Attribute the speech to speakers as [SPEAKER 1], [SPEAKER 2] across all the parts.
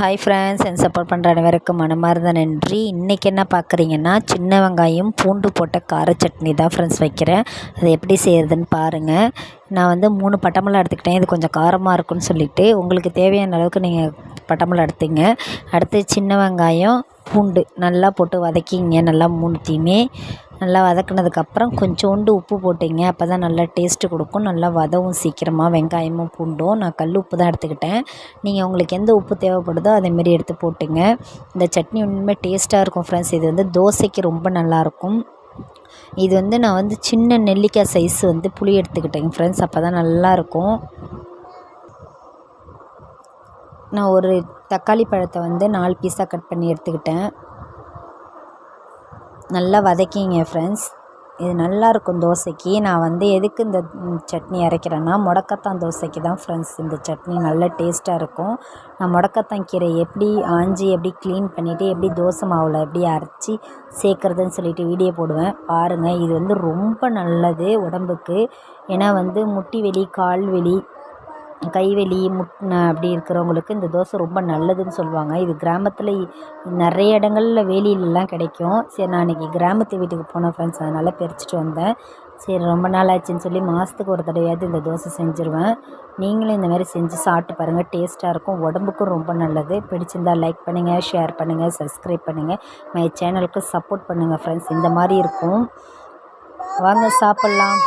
[SPEAKER 1] Hi friends என் support பண்ணுற அனைவருக்கும் மனமார்ந்த நன்றி. இன்றைக்கி என்ன பார்க்குறீங்கன்னா சின்ன வெங்காயம் பூண்டு போட்ட கார சட்னி தான் ஃப்ரெண்ட்ஸ் வைக்கிறேன். அது எப்படி செய்கிறதுன்னு பாருங்கள் நான் வந்து மூணு பட்டமெல்லாம் எடுத்துக்கிட்டேன். இது கொஞ்சம் காரமாக இருக்குன்னு சொல்லிவிட்டு உங்களுக்கு தேவையான அளவுக்கு நீங்கள் பட்டமெல்லாம் எடுத்தீங்க. அடுத்து சின்ன வெங்காயம் பூண்டு நல்லா போட்டு வதக்கிங்க. நல்லா மூணுத்தையுமே நல்லா வதக்குனதுக்கப்புறம் கொஞ்சோண்டு உப்பு போட்டிங்க. அப்போ தான் நல்லா டேஸ்ட்டு கொடுக்கும். நல்லா வதவும் சீக்கிரமாக வெங்காயமும் பூண்டும் நான் கல் உப்பு தான் எடுத்துக்கிட்டேன். நீங்கள் உங்களுக்கு எந்த உப்பு தேவைப்படுதோ அதேமாரி எடுத்து போட்டுங்க. இந்த சட்னி உண்மையாக டேஸ்ட்டாக இருக்கும் ஃப்ரெண்ட்ஸ் இது வந்து தோசைக்கு ரொம்ப நல்லாயிருக்கும் இது வந்து நான் வந்து சின்ன நெல்லிக்காய் சைஸ் வந்து புளி எடுத்துக்கிட்டேங்க ஃப்ரெண்ட்ஸ் அப்போ தான் நல்லாயிருக்கும் நான் ஒரு தக்காளி பழத்தை வந்து நாலு பீஸாக கட் பண்ணி எடுத்துக்கிட்டேன். நல்லா வதக்கிங்க ஃப்ரெண்ட்ஸ் இது நல்லாயிருக்கும் தோசைக்கு. நான் வந்து எதுக்கு இந்த சட்னி அரைக்கிறேன்னா முடக்கத்தான் தோசைக்கு தான் ஃப்ரெண்ட்ஸ் இந்த சட்னி நல்ல டேஸ்ட்டாக இருக்கும். நான் முடக்கத்தான் கீரை எப்படி ஆஞ்சி எப்படி க்ளீன் பண்ணிவிட்டு எப்படி தோசை மாவில் எப்படி அரைச்சி சேர்க்குறதுன்னு சொல்லிட்டு வீடியோ போடுவேன். பாருங்கள் இது வந்து ரொம்ப நல்லது உடம்புக்கு. ஏன்னா வந்து முட்டி வலி கால் வலி கைவலி முட் அப்படி இருக்கிறவங்களுக்கு இந்த தோசை ரொம்ப நல்லதுன்னு சொல்லுவாங்க. இது கிராமத்தில் நிறைய இடங்கள்ல வேலியிலலாம் கிடைக்கும். சரி நான் அன்றைக்கி கிராமத்து வீட்டுக்கு போனேன் ஃப்ரெண்ட்ஸ் அதனால் பறிச்சிட்டு வந்தேன். சரி ரொம்ப நாள் ஆச்சுன்னு சொல்லி மாதத்துக்கு ஒரு தடவையாவது இந்த தோசை செஞ்சுருவேன். நீங்களும் இந்த மாதிரி செஞ்சு சாப்பிட்டு பாருங்கள் டேஸ்ட்டாக இருக்கும். உடம்புக்கும் ரொம்ப நல்லது. பிடிச்சிருந்தால் லைக் பண்ணுங்கள் ஷேர் பண்ணுங்கள் சப்ஸ்கிரைப் பண்ணுங்கள் மை சேனலுக்கு சப்போர்ட் பண்ணுங்கள் ஃப்ரெண்ட்ஸ் இந்த மாதிரி இருக்கும். வாங்க சாப்பிட்லாம்.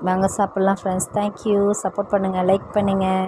[SPEAKER 1] வாங்க சாப்பிட்லாம் ஃப்ரெண்ட்ஸ் தேங்க்யூ சப்போர்ட் பண்ணுங்கள் லைக் பண்ணுங்கள்